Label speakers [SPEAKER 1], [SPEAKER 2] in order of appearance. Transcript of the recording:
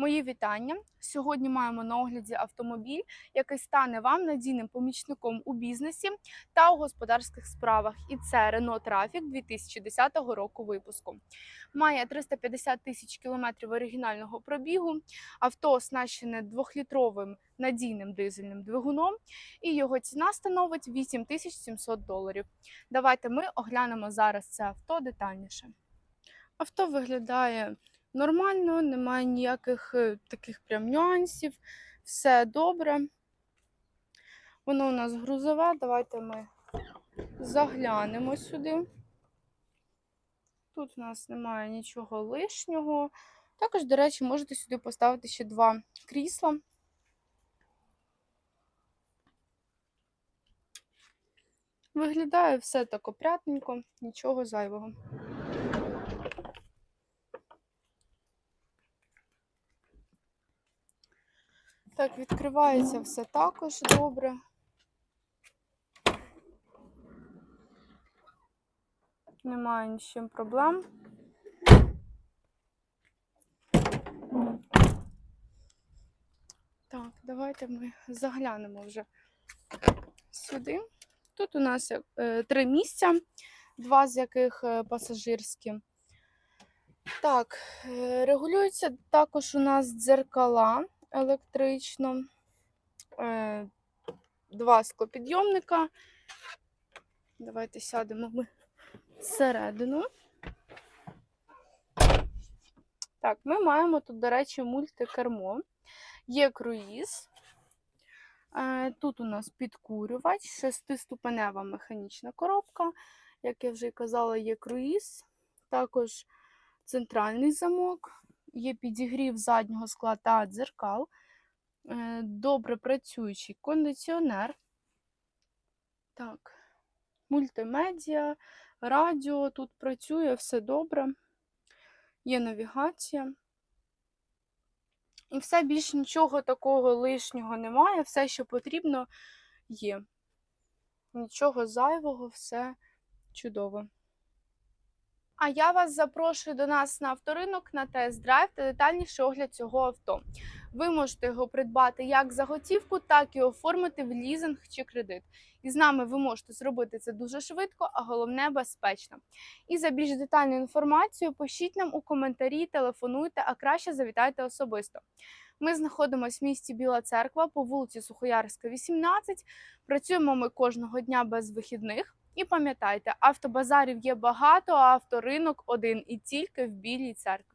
[SPEAKER 1] Мої вітання. Сьогодні маємо на огляді автомобіль, який стане вам надійним помічником у бізнесі та у господарських справах. І це Renault Trafic 2010 року випуску. Має 350 тисяч кілометрів оригінального пробігу. Авто оснащене двохлітровим надійним дизельним двигуном, і його ціна становить 8700 доларів. Давайте ми оглянемо зараз це авто детальніше. Авто виглядає нормально, немає ніяких е, таких прям нюансів, все добре. Воно у нас грузове. Давайте ми заглянемо сюди. Тут у нас немає нічого лишнього. Також, до речі, можете сюди поставити ще два крісла. Виглядає все так опрятненько, нічого зайвого. Так, відкривається все також добре. Немає ні з чим проблем. Так, давайте ми заглянемо вже сюди. Тут у нас е, три місця, два з яких е, пасажирські. Так, е, регулюються також у нас дзеркала електрично, е, два склопідйомника. Давайте сядемо ми всередину. Так, ми маємо тут, до речі, мультикермо. Є круїз. Е, Тут у нас підкурювач, шестиступенева механічна коробка. Як я вже казала, є круїз, також центральний замок, є підігрів заднього скла та дзеркал, е, добре працюючий кондиціонер. Так, мультимедіа, радіо тут працює, все добре. Є навігація. І все більш нічого такого лишнього немає, все, що потрібно, є. Нічого зайвого, все чудово. А я вас запрошую до нас на авторинок на тест-драйв та детальніший огляд цього авто. Ви можете його придбати як за готівку, так і оформити в лізинг чи кредит. І з нами ви можете зробити це дуже швидко, а головне безпечно. І за більш детальну інформацію пишіть нам у коментарі, телефонуйте, а краще завітайте особисто. Ми знаходимося в місті Біла Церква по вулиці Сухоярська, 18. Працюємо ми кожного дня без вихідних. І пам'ятайте, автобазарів є багато, а авторинок один і тільки в Білій церкві.